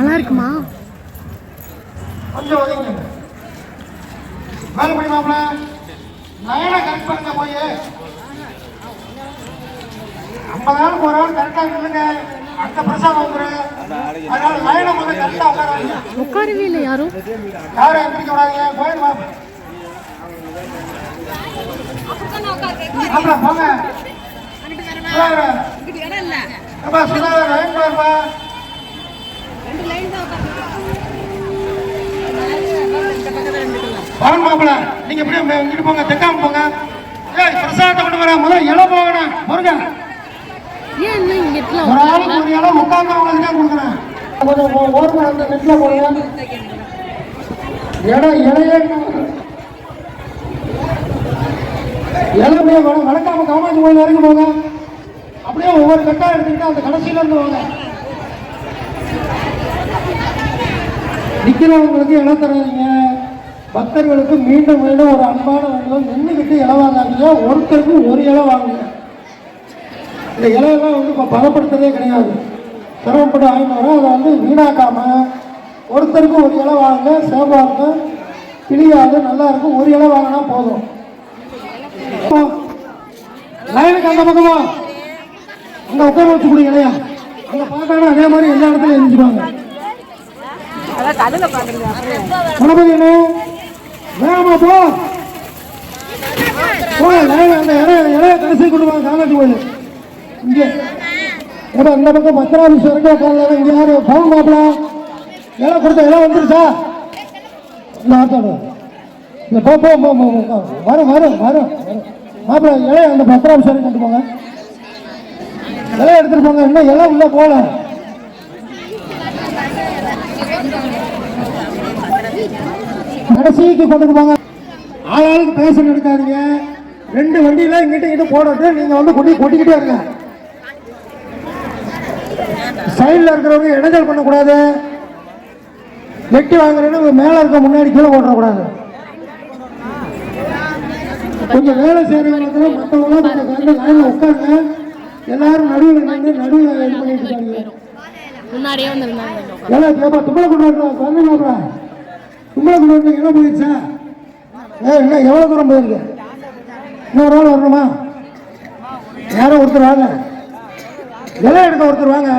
நல்லா இருக்குமா கொஞ்சம் ஒதுங்க மேல நயனை கரெக்ட் பண்ணுங்க போய் ஐம்பதாயிரம் போறோம் கரெக்டா இல்லைங்க அந்த பிரசாதம் வந்துரு அதனால நயனை முதல்ல கரெக்டா உட்கார வைங்க. உட்காரவே இல்லை யாரும். யாரும் எந்திரிக்க விடாதீங்க போயிடு மாப்பிள. மாப்பிள போங்க. சுதாகர். பவன் மாப்பிள நீங்க எப்படியும் இங்கிட்டு போங்க தெக்காம போங்க. ஏய் பிரசாதத்தை கொண்டு வர முதல்ல இலை போகணும். முருங்க ஒரு ஆளுக்கு ஒரு இலை உட்கார்ந்து அவங்களுக்கு தான் கொடுக்குறேன் கொஞ்சம் ஓரமா அந்த நெட்ல போடுங்க இடம் இலையே வள- வளர்க்காம காமாட்சி கோயில் வரைக்கும் போங்க. அப்படியே ஒவ்வொரு கட்டா எடுத்துக்கிட்டு அந்த கடைசியில இருந்து வாங்க. நிற்கிறவங்களுக்கு இடம் தராதிங்க. பக்தர்களுக்கு மீண்டும் மீண்டும் ஒரு அன்பான வேண்டும் நின்றுக்கிட்டு இலை வாங்காதீங்க. ஒருத்தருக்கு ஒரு இலை வாங்குங்க இந்த இலையெல்லாம் வந்து இப்போ பதப்படுத்துறதே கிடையாது. சிரமப்பட்டு வாங்கிட்டு வரோம் அதை வந்து வீணாக்காம ஒருத்தருக்கு ஒரு இலை வாங்க சேவா இருக்கும் கிளியாது நல்லா இருக்கும். ஒரு இலை வாங்கினா போதும். லைனுக்கு அந்த பக்கமா. அங்கே உட்கார வச்சு கொடுங்க இல்லையா அந்த பார்த்தாலும் அதே மாதிரி எல்லா இடத்துலையும் எழுந்திருவாங்க கணபதி அண்ணே, வேகமா போ. போ லைன் அந்த இலைய இலைய கடைசி கொடுப்பாங்க வாங்க காங்காட்டி கோயில். இங்கே. ஏன்னா இந்த பக்கம் பத்திராபீஸ் வரைக்கும் உட்காரல இங்க யாரு? பவுன் மாப்பிள. இலை கொடுத்த இலை வந்துருச்சா? இந்த ஆத்தோட. இந்த போ போ போ போ, போ. வரும் வரும் வரும் மாப்பிள இலைய அந்த பத்திராபீஸ் வரைக்கும் கொண்டு போங்க. இலைய எடுத்துட்டு போங்க இன்னும் இலை உள்ள போல கடைசிக்கு கொண்டு போங்க. ஆளாளுக்கு பேசணும் எடுக்காதீங்க. ரெண்டு வண்டியில இங்கிட்ட இங்கிட்ட போடுறது. நீங்க வந்து கொட்டி கொட்டிக்கிட்டே இருங்க. சைடில் இருக்கிறவங்க இடைஞ்சல் பண்ணக்கூடாது. வெட்டி வாங்குறேன்னு மேலே இருக்க முன்னாடி கீழே போட்டுறக்கூடாது. கொஞ்சம் வேலை செய்கிறவங்களுக்கு மற்றவங்களாம் கொஞ்சம் கலந்து லைனில் உட்காருங்க. எல்லாரும் நடுவில் நின்று நடுவில் இது பண்ணிட்டு இருக்காங்க ஏன்னா கேப்பா தும்பளை கொண்டு வரணும் குழந்தை மாப்பிள தும்பளை கொண்டு போயிடுச்சா? ஏ இன்னும் எவ்வளோ தூரம் போயிருக்கு? இன்னொரு ஆள் வரணுமா? யாரோ ஒருத்தர் வாங்க. இலை எடுக்க ஒருத்தர் வாங்க.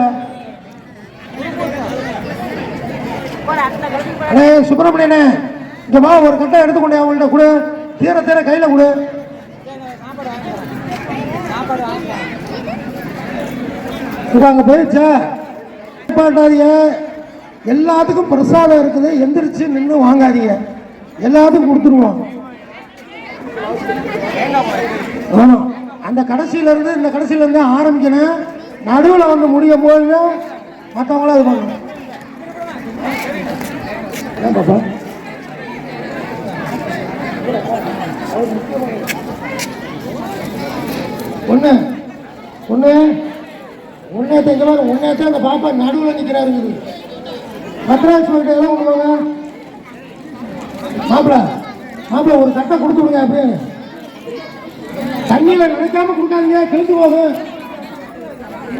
அண்ணே சுப்பிரமணியனே இந்த மா ஒரு கட்டை எடுத்துக்கொண்டே அவங்கள்ட்ட கொடு. தீர தீர கையில் கொடு. இப்போ அங்கே போயிடுச்சா? பாட்டாதீங்க எல்லாத்துக்கும் பிரசாதம் இருக்குது. எந்திரிச்சு நின்று வாங்காதீங்க. எல்லாத்துக்கும் கொடுத்துருவோம். ஆமா அந்த கடைசியில இருந்து இந்த கடைசியில இருந்து ஆரம்பிக்கணும். நடுவில் வந்து முடியும் போது மற்றவங்களும் அது பண்ணணும் பாப்பா? ஒண்ணு ஒண்ணு உன்னேத்த இங்க பாரு தான் அந்த பாப்பா நடுவில் நிக்கிறாருங்குது பத்ராஜ் போயிட்டு எல்லாம் கொடுப்பாங்க மாப்பிள மாப்பிள ஒரு கட்டை கொடுத்து விடுங்க அப்படியே. தண்ணியில நினைக்காம கொடுக்காதீங்க கிழிஞ்சு போகும்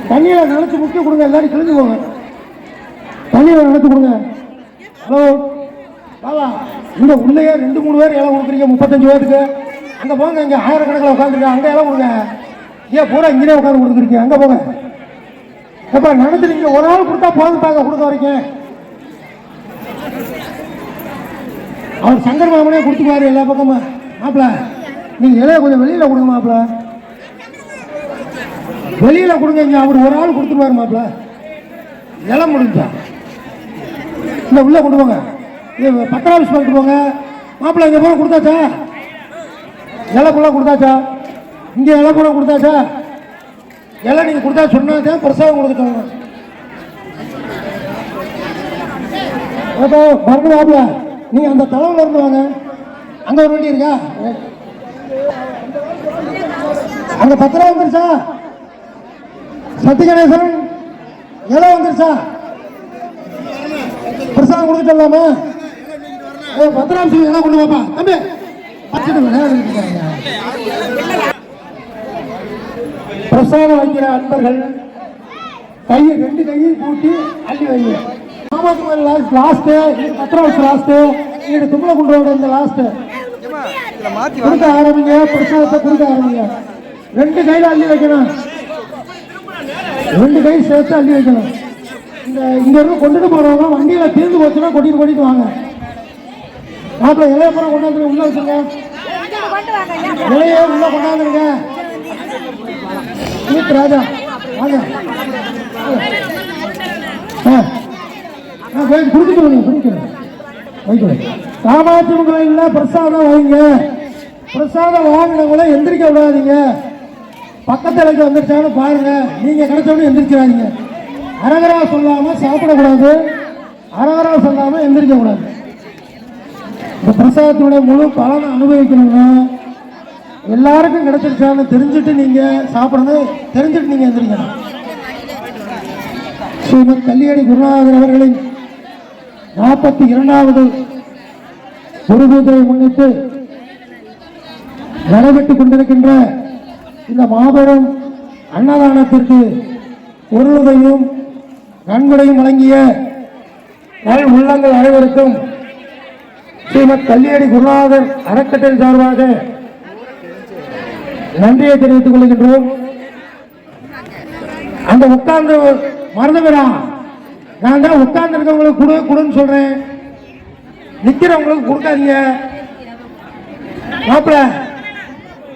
தண்ணியில நினைச்சு முக்கிய கொடுங்க எல்லாரும் கிழிஞ்சு போங்க. தண்ணியில நினைச்சு கொடுங்க. ஹலோ. பாபா இந்த உள்ளேயே ரெண்டு மூணு பேர் இலை கொடுக்குறீங்க முப்பத்தஞ்சு பேருக்கு அங்கே போங்க இங்கே ஆயிரக்கணக்கில் உட்காந்துருக்கேன் அங்கே இலை கொடுங்க. ஏன் பூரா இங்கேயே உட்காந்து கொடுத்துருக்கீங்க அங்கே போங்க. எப்போ நினைச்சிருக்கீங்க ஒரு ஆள் கொடுத்தா போதும் பாங்க கொடுக்க வரைக்கும். அவர் சங்கர் மாமனே கொடுத்துப்பாரு எல்லா பக்கமும். மாப்பிள நீங்க இலைய கொஞ்சம் வெளியில கொடுங்க மாப்பிள. வெளியில கொடுங்க இங்க அவர் ஒரு ஆள் கொடுத்துருவாரு மாப்பிள. இலை முடிஞ்சா. இந்த உள்ள கொண்டு போங்க. இது பத்திராபிஸ் பண்ணிட்டு போங்க. மாப்பிள இங்க போன கொடுத்தாச்சா? இலை கூட கொடுத்தாச்சா? இங்க இலை கூட கொடுத்தாச்சா? இலை நீங்க கொடுத்தா சொன்னாதான் பிரசாதம் கொடுத்துட்டோம் அப்போ மருந்து மாப்பிள. நீங்க அந்த தலைவல இருந்து வாங்க. அங்க ஒரு வண்டி இருக்கா? அங்க பத்திரம் வந்துருச்சா? சத்தி கணேசன் இலை வந்துருச்சா? பிரசாதம் கொடுத்துடலாமா ஏ சிங் எல்லாம் கொண்டு வாப்பா. தம்பி வச்சுட்டு பிரசாதம் வைக்கிற அன்பர்கள் கையை ரெண்டு கையும் கூட்டி அள்ளி வைங்க காமாட்சி லாஸ்ட் லாஸ்ட்டு இது பத்திரம் லாஸ்ட்டு இது தும்பலகுண்டோட இந்த லாஸ்ட்டு இதில் மாற்றி கொடுக்க ஆரம்பிங்க பிரசாதத்தை கொடுக்க ஆரம்பிங்க. ரெண்டு கையில அள்ளி வைக்கணும். ரெண்டு கை சேர்த்து அள்ளி வைக்கணும். இந்த இங்க இருந்து கொண்டுட்டு போறவங்க வண்டியில தீர்ந்து போச்சுன்னா கொட்டிட்டு கொட்டிட்டு வாங்க. மாப்பிள்ள இளையப்புறம் கொண்டாந்து உள்ள வச்சுங்க இலையே உள்ள கொண்டாந்துருங்க. ஸ்மித் ராஜா வாங்க. ஆ. ஆ போய் குடிச்சுக்கணும் குடிக்கணும் வைக்கணும் காமாட்சி கோயில்ல பிரசாதம் வைங்க பிரசாதம் வாங்கினவங்கள எந்திரிக்க விடாதீங்க. பக்கத்துல இருந்து வந்துருச்சான்னு பாருங்க. நீங்க கிடைச்சவனே எந்திரிக்கிறாதீங்க அரகரா சொல்லாமல் சாப்பிடக்கூடாது. அரகரா சொல்லாமல் எந்திரிக்க கூடாது. இந்த பிரசாதத்தினுடைய முழு பலனை அனுபவிக்கணும்னா எல்லாருக்கும் கிடைச்சிருச்சான்னு தெரிஞ்சுட்டு நீங்கள் சாப்பிடணும். தெரிஞ்சுட்டு நீங்கள் எந்திரிக்கணும். ஸ்ரீமத் கல்யாணி குருநாதர் அவர்களின் நாற்பத்தி இரண்டாவது குரு பூஜையை முன்னிட்டு நடைபெற்றுக் கொண்டிருக்கின்ற இந்த மாபெரும் அன்னதானத்திற்கு பொருளுதையும் நன்கொடையும் வழங்கிய நல் உள்ளங்கள் அனைவருக்கும் ஸ்ரீமத் கல்யாணி குருநாதர் அறக்கட்டளை சார்பாக நன்றியை தெரிவித்துக் கொள்கின்றோம். அந்த உட்கார்ந்து மறந்துவிடா நான் தான் உட்கார்ந்து இருக்கவங்களுக்கு கொடு கொடுன்னு சொல்றேன். நிக்கிறவங்களுக்கு கொடுக்காதீங்க. மாப்பிள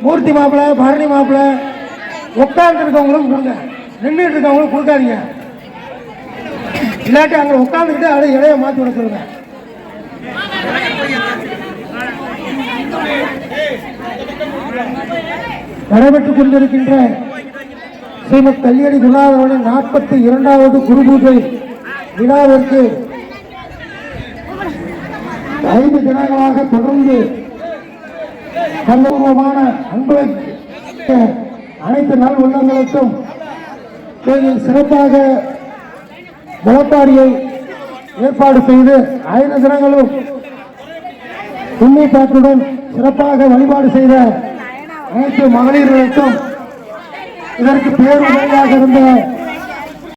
மூர்த்தி மாப்பிள்ள பரணி மாப்பிள உட்கார்ந்து இருக்கவங்களுக்கு கொடுங்க. நின்றுட்டு இருக்கவங்களுக்கு கொடுக்காதீங்க. இல்லாட்டி அங்க உட்கார்ந்துக்கிட்டு அதை இலைய மாத்தி விட சொல்லுங்க. நடைபெற்றுக் கொண்டிருக்கின்ற ஸ்ரீமத் கல்யாணி குருநாதரின் நாற்பத்தி இரண்டாவது குரு பூஜை விழாவிற்கு ஐந்து தினங்களாக தொடர்ந்து சந்தர்ப்பமான அன்பு அனைத்து நல் உள்ளங்களுக்கும் சிறப்பாக முளப்பாரியை ஏற்பாடு செய்து ஐந்து தினங்களும் உண்மைப்பாட்டுடன் சிறப்பாக வழிபாடு செய்த அனைத்து மகளிர்களுக்கும் இதற்கு பேருதவியாக இருந்த